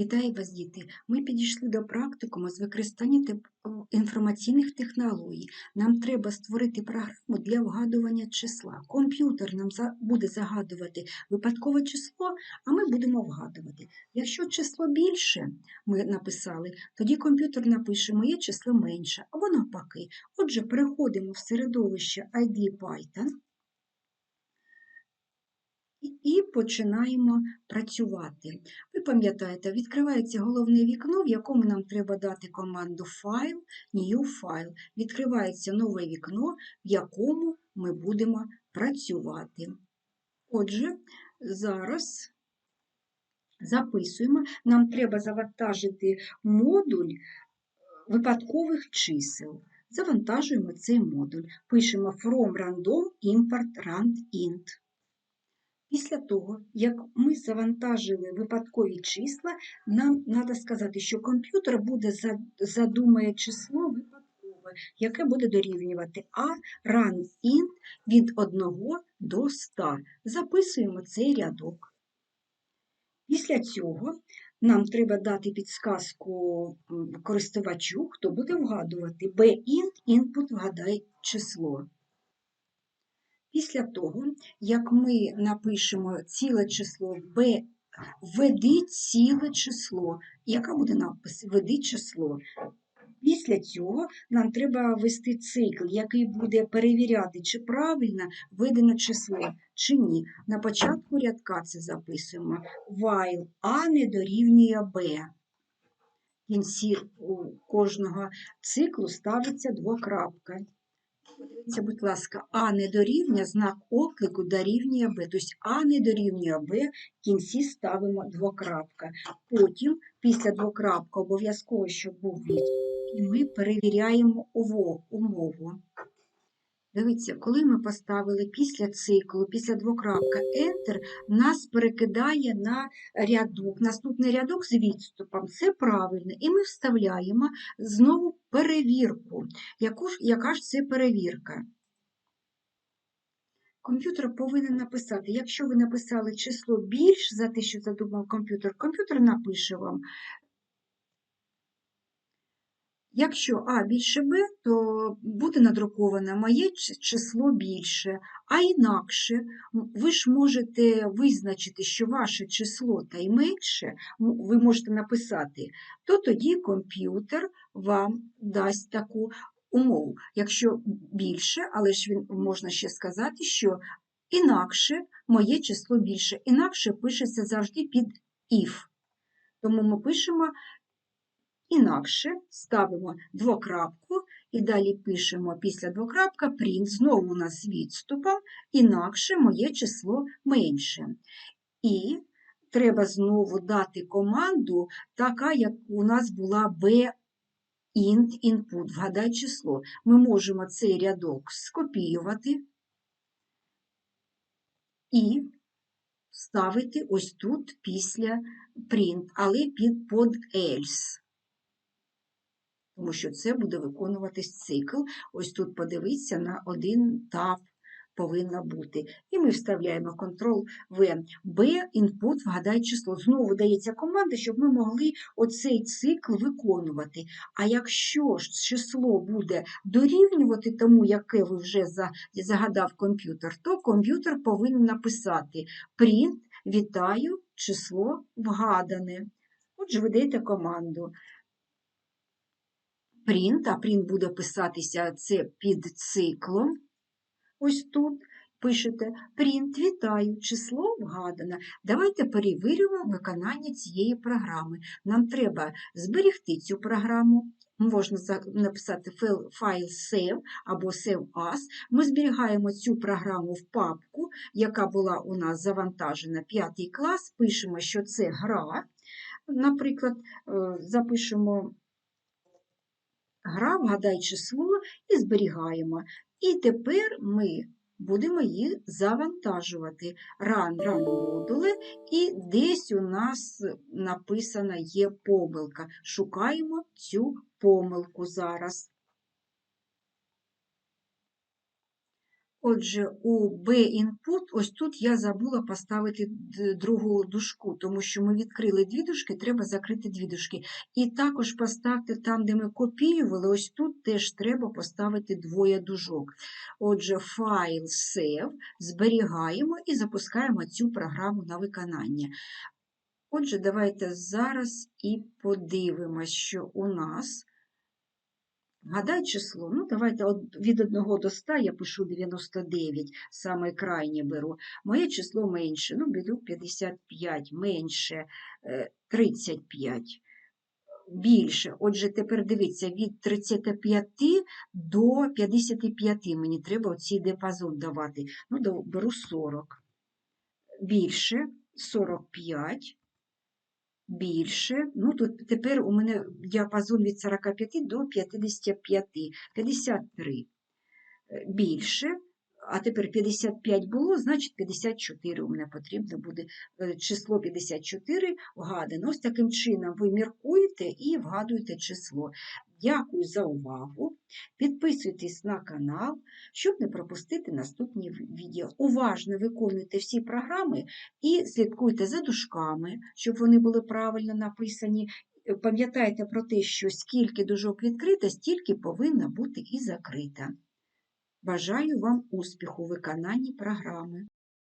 Вітаю вас, діти! Ми підійшли до практикуму з використання інформаційних технологій. Нам треба створити програму для вгадування числа. Комп'ютер нам буде загадувати випадкове число, а ми будемо вгадувати. Якщо число більше, ми написали, тоді комп'ютер напише моє число менше або навпаки. Отже, переходимо в середовище ID Python і- починаємо працювати. Ви пам'ятаєте, відкривається головне вікно, в якому нам треба дати команду File, New File. Відкривається нове вікно, в якому ми будемо працювати. Отже, зараз записуємо. Нам треба завантажити модуль випадкових чисел. Завантажуємо цей модуль. Пишемо from random import rand int. Після того, як ми завантажили випадкові числа, нам треба сказати, що комп'ютер буде за- задумає число випадкове, яке буде дорівнювати a run int від 1 до 100. Записуємо цей рядок. Після цього нам треба дати підсказку користувачу, хто буде вгадувати. b-int, input вгадає число. Після того, як ми напишемо ціле число b, введи ціле число. Яка буде напис? Введи число. Після цього нам треба ввести цикл, який буде перевіряти, чи правильно введено число, чи ні. На початку рядка це записуємо. While A не дорівнює B. В кінці кожного циклу ставиться двокрапка. Подивіться, будь ласка, А не дорівнює, знак оклику дорівнює Б. Тобто А не дорівнює Б, в кінці ставимо двокрапка. Потім, після двокрапка, обов'язково, щоб був від, і ми перевіряємо умову. Дивіться, коли ми поставили після циклу, після двокрапка Enter, нас перекидає на рядок, наступний рядок з відступом. Це правильно. І ми вставляємо знову перевірку. Яку ж, яка ж це перевірка? Комп'ютер повинен написати, якщо ви написали число більш за те, що задумав комп'ютер, комп'ютер напише вам. Якщо А більше Б, то буде надруковане моє число більше, а інакше ви ж можете визначити, що ваше число та й менше, ви можете написати, то тоді комп'ютер вам дасть таку умову. Якщо більше, але ж він можна ще сказати, що інакше моє число більше. Інакше пишеться завжди під if. Тому ми пишемо інакше, ставимо двокрапку і далі пишемо після двокрапка print, знову у нас з відступом, інакше моє число менше. І треба знову дати команду, така, як у нас була b int input, вгадай число. Ми можемо цей рядок скопіювати і ставити ось тут після print, але під под else. Тому що це буде виконуватись цикл. Ось тут подивіться на один тап повинна бути. І ми вставляємо Ctrl-V. B, input, вгадай число. Знову дається команда, щоб ми могли оцей цикл виконувати. А якщо ж число буде дорівнювати тому, яке ви вже загадав комп'ютер, то комп'ютер повинен написати print, вітаю, число вгадане. Отже, ви даєте команду print, а print буде писатися це під циклом. Ось тут пишете print, вітаю, число вгадане. Давайте перевіримо виконання цієї програми. Нам треба зберегти цю програму. Можна написати файл файл save або save as. Ми зберігаємо цю програму в папку, яка була у нас завантажена 5 клас. Пишемо, що це гра. Наприклад, е, запишемо гра, вгадай число і зберігаємо. І тепер ми будемо їх завантажувати. Run, run модули, і десь у нас написана є помилка. Шукаємо цю помилку зараз. Отже, у B-input, ось тут я забула поставити другу дужку, тому що ми відкрили дві дужки, треба закрити дві дужки. І також поставте там, де ми копіювали, ось тут теж треба поставити двоє дужок. Отже, файл save, зберігаємо і запускаємо цю програму на виконання. Отже, давайте зараз і подивимось, що у нас. Гадай число. Ну, давайте від 1 до 100 я пишу 99, саме крайнє беру. Моє число менше, ну, беру 55, менше е, 35, більше. Отже, тепер дивіться, від 35 до 55 мені треба оцей діапазон давати. Ну, беру 40. Більше 45 більше. Ну, тут тепер у мене діапазон від 45 до 55, 53 Е, більше. А тепер 55 було, значить 54 у мене потрібно буде е, число 54 вгадано. Ось таким чином ви міркуєте і вгадуєте число. Дякую за увагу. Підписуйтесь на канал, щоб не пропустити наступні відео. Уважно виконуйте всі програми і слідкуйте за дужками, щоб вони були правильно написані. Е, Пам'ятайте про те, що скільки дужок відкрита, стільки повинна бути і закрита. Бажаю вам успіху у виконанні програми.